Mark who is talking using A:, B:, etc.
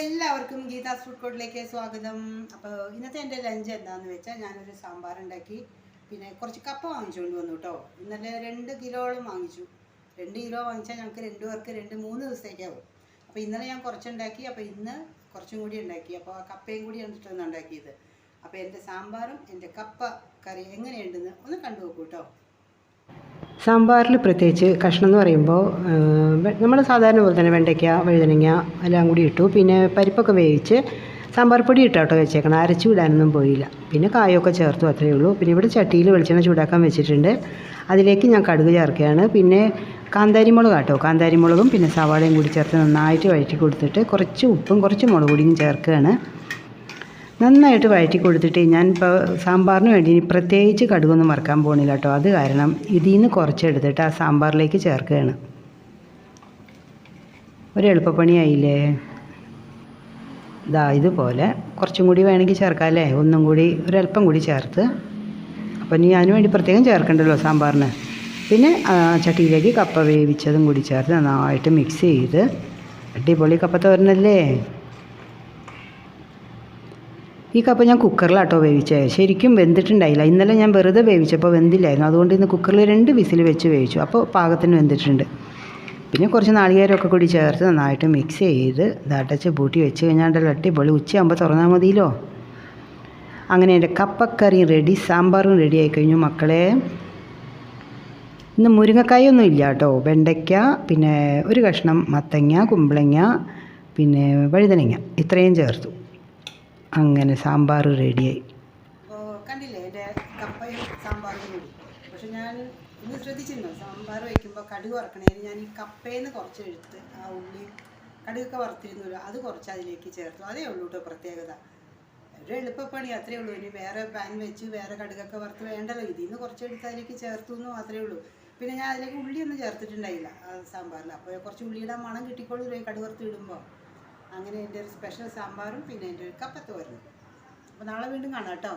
A: എല്ലാവർക്കും ഗീതാസ് ഫുഡ് കോർട്ടിലേക്ക് സ്വാഗതം. അപ്പോൾ ഇന്നത്തെ എന്റെ ലഞ്ച് എന്താണെന്ന് വെച്ചാൽ ഞാനൊരു സാമ്പാർ ഉണ്ടാക്കി പിന്നെ കുറച്ച് കപ്പ വാങ്ങിച്ചുകൊണ്ട് വന്നു കേട്ടോ ഇന്നലെ രണ്ട് കിലോളം വാങ്ങിച്ചു. രണ്ട് കിലോ വാങ്ങിച്ചാൽ ഞങ്ങൾക്ക് രണ്ട് പേർക്ക് രണ്ട് മൂന്ന് ദിവസത്തേക്കാവും അപ്പോൾ ഇന്നലെ ഞാൻ കുറച്ചുണ്ടാക്കി അപ്പോൾ ഇന്ന് കുറച്ചും കൂടി ഉണ്ടാക്കി. അപ്പോൾ ആ കപ്പയും കൂടി കണ്ടിട്ടാണ് ഉണ്ടാക്കിയത്. അപ്പോൾ എന്റെ സാമ്പാറും എന്റെ കപ്പ കറി എങ്ങനെയുണ്ടെന്ന് ഒന്ന് കണ്ടു നോക്കൂ കേട്ടോ
B: സാമ്പാറിൽ പ്രത്യേകിച്ച് കഷ്ണം എന്ന് പറയുമ്പോൾ നമ്മൾ സാധാരണ പോലെ തന്നെ വെണ്ടയ്ക്ക വഴുതനങ്ങ എല്ലാം കൂടി ഇട്ടു. പിന്നെ പരിപ്പൊക്കെ വേവിച്ച് സാമ്പാർ പൊടി ഇട്ടാട്ടോ വെച്ചേക്കണം. അരച്ചു വിടാനൊന്നും പോയില്ല. പിന്നെ കായൊക്കെ ചേർത്തു അത്രയേ ഉള്ളൂ. പിന്നെ ഇവിടെ ചട്ടിയിൽ വെളിച്ചെണ്ണ ചൂടാക്കാൻ വെച്ചിട്ടുണ്ട്. അതിലേക്ക് ഞാൻ കടുക് ചേർക്കുകയാണ്. പിന്നെ കാന്താരി മുളക് കേട്ടോ കാന്താരി മുളകും പിന്നെ സവാളയും കൂടി ചേർത്ത് നന്നായിട്ട് വഴറ്റി കൊടുത്തിട്ട് കുറച്ച് ഉപ്പും കുറച്ച് മുളക് പൊടിയും ചേർക്കുകയാണ്. നന്നായിട്ട് വഴറ്റി കൊടുത്തിട്ട് ഞാൻ ഇപ്പോൾ സാമ്പാറിന് വേണ്ടി പ്രത്യേകിച്ച് കടുകൊന്നും മറക്കാൻ പോകണില്ല കേട്ടോ അത് കാരണം ഇതിൽ നിന്ന് കുറച്ചെടുത്തിട്ട് ആ സാമ്പാറിലേക്ക് ചേർക്കുകയാണ്. ഒരു എളുപ്പപ്പണിയായില്ലേ? ഇതാ ഇതുപോലെ കുറച്ചും കൂടി വേണമെങ്കിൽ ചേർക്കാം അല്ലേ? ഒന്നും കൂടി ഒരല്പം കൂടി ചേർത്ത്. അപ്പോൾ ഇനി അതിന് വേണ്ടി പ്രത്യേകം ചേർക്കണ്ടല്ലോ സാമ്പാറിന്. പിന്നെ ചട്ടിയിലേക്ക് കപ്പ വേവിച്ചതും കൂടി ചേർത്ത് നന്നായിട്ട് മിക്സ് ചെയ്ത് അടിപൊളി കപ്പ തോരനല്ലേ? ഈ കപ്പ ഞാൻ കുക്കറിലാട്ടോ വേവിച്ചത് ശരിക്കും വെന്തിട്ടുണ്ടായില്ല. ഇന്നലെ ഞാൻ വെറുതെ വേവിച്ചപ്പോൾ വെന്തില്ലായിരുന്നു. അതുകൊണ്ട് ഇന്ന് കുക്കറിൽ രണ്ട് വിസിൽ വെച്ച് വേവിച്ചു. അപ്പോൾ പാകത്തിന് വെന്തിട്ടുണ്ട്. പിന്നെ കുറച്ച് നാളികേരമൊക്കെ കൂടി ചേർത്ത് നന്നായിട്ട് മിക്സ് ചെയ്ത് ദാട്ടച്ച് പൂട്ടി വെച്ച് കഴിഞ്ഞാൽ അടിപൊളി. ഉച്ചയാകുമ്പോൾ തുറന്നാൽ മതിയല്ലോ? അങ്ങനെ എന്റെ കപ്പക്കറിയും റെഡി സാമ്പാറും റെഡി ആയി കഴിഞ്ഞു മക്കളെ. ഇന്ന് മുരിങ്ങക്കായൊന്നും ഇല്ല കേട്ടോ. വെണ്ടയ്ക്ക പിന്നെ ഒരു കഷ്ണം മത്തങ്ങ കുമ്പളങ്ങ പിന്നെ വഴുതനങ്ങ. ഇത്രയും ചേർത്തു. അങ്ങനെ സാമ്പാർ റെഡിയായി.
A: കണ്ടില്ലേ എന്റെ കപ്പയും സാമ്പാറും കൂടി? പക്ഷെ ഞാൻ ഇന്ന് ശ്രദ്ധിച്ചിരുന്നു സാമ്പാർ വയ്ക്കുമ്പോൾ കടുക് വറക്കണേന് ഞാൻ ഈ കപ്പേന്ന് കുറച്ച് എടുത്ത് ആ ഉള്ളി കടുകൊക്കെ വറുത്തിരുന്നല്ലോ അത് കുറച്ച് അതിലേക്ക് ചേർത്തു. അതേ ഉള്ളൂ കേട്ടോ പ്രത്യേകത. ഒരു എളുപ്പപ്പണി അത്രേ ഉള്ളൂ. ഇനി വേറെ പാൻ വെച്ച് വേറെ കടുകൊക്കെ വറുത്ത് വേണ്ടല്ലോ. ഇതിൽ നിന്ന് കുറച്ച് എടുത്ത് അതിലേക്ക് ചേർത്തു എന്ന് മാത്രമേ ഉള്ളൂ. പിന്നെ ഞാൻ അതിലേക്ക് ഉള്ളിയൊന്നും ചേർത്തിട്ടുണ്ടായില്ല ആ സാമ്പാറിൽ. അപ്പോൾ കുറച്ച് ഉള്ളിയുടെ മണം കിട്ടിക്കോളൂ കടുക് വറുത്ത് ഇടുമ്പോൾ. അങ്ങനെ എന്റെ ഒരു സ്പെഷ്യൽ സാമ്പാറും പിന്നെ എന്റെ ഒരു കപ്പത്തോരനും അപ്പോൾ നാളെ വീണ്ടും കാണാം കേട്ടോ.